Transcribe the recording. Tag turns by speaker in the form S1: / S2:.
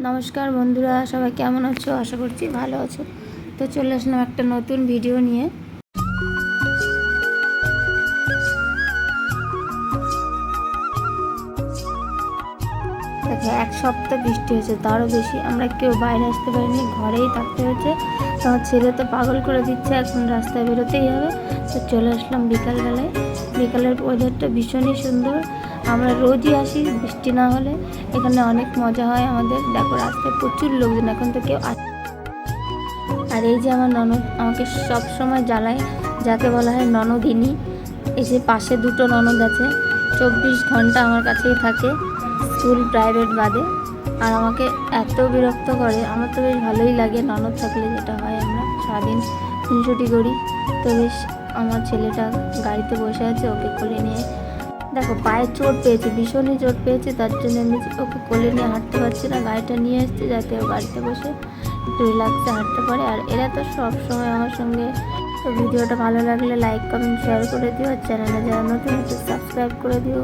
S1: নমস্কার বন্ধুরা, সবাই কেমন আছো? আশা করছি ভালো আছো। তো চলে আসলাম একটা নতুন ভিডিও নিয়ে। দেখো, এক সপ্তাহ বৃষ্টি হয়েছে, তারও বেশি। আমরা কেউ বাইরে আসতে পারিনি, ঘরেই থাকতে হয়েছে। আমার ছেলে তো পাগল করে দিচ্ছে, এখন রাস্তায় বেরোতেই হবে। তো চলে আসলাম বিকালবেলায়। বিকালের ওয়েদারটা ভীষণই সুন্দর। আমরা রোজই আসি, বৃষ্টি না হলে। এখানে অনেক মজা হয় আমাদের। দেখো, রাস্তায় প্রচুর লোকজন, এখন তো কেউ আসে আর এই যে আমার ননদ আমাকে সব সময় জ্বালায়, যাকে বলা হয় ননদিনী। যে পাশে দুটো ননদ আছে, চব্বিশ ঘণ্টা আমার কাছেই থাকে, স্কুল, প্রাইভেট বাদে। আর আমাকে এত বিরক্ত করে, আমার তো বেশ ভালোই লাগে ননদ থাকলে যেটা হয় আমরা সারাদিন খুনসুটি করি। তো বেশ, আমার ছেলেটা গাড়িতে বসে আছে, ওকে কোলে নিয়ে দেখো, পায়ে চোট পেয়েছে, ভীষণই চোট পেয়েছে, তার জন্য আমি ওকে কোলে নিয়ে হাঁটতে পারছি না, গাড়িটা নিয়ে এসছে যাতে ও গাড়িতে বসে একটু রিল্যাক্সে হাঁটতে পারে। আর এরা তো সব সময় আমার সঙ্গে। তো ভিডিওটা ভালো লাগলে লাইক কমেন্ট শেয়ার করে দিও। চ্যানেলে যারা নতুন সাবস্ক্রাইব করে দিও।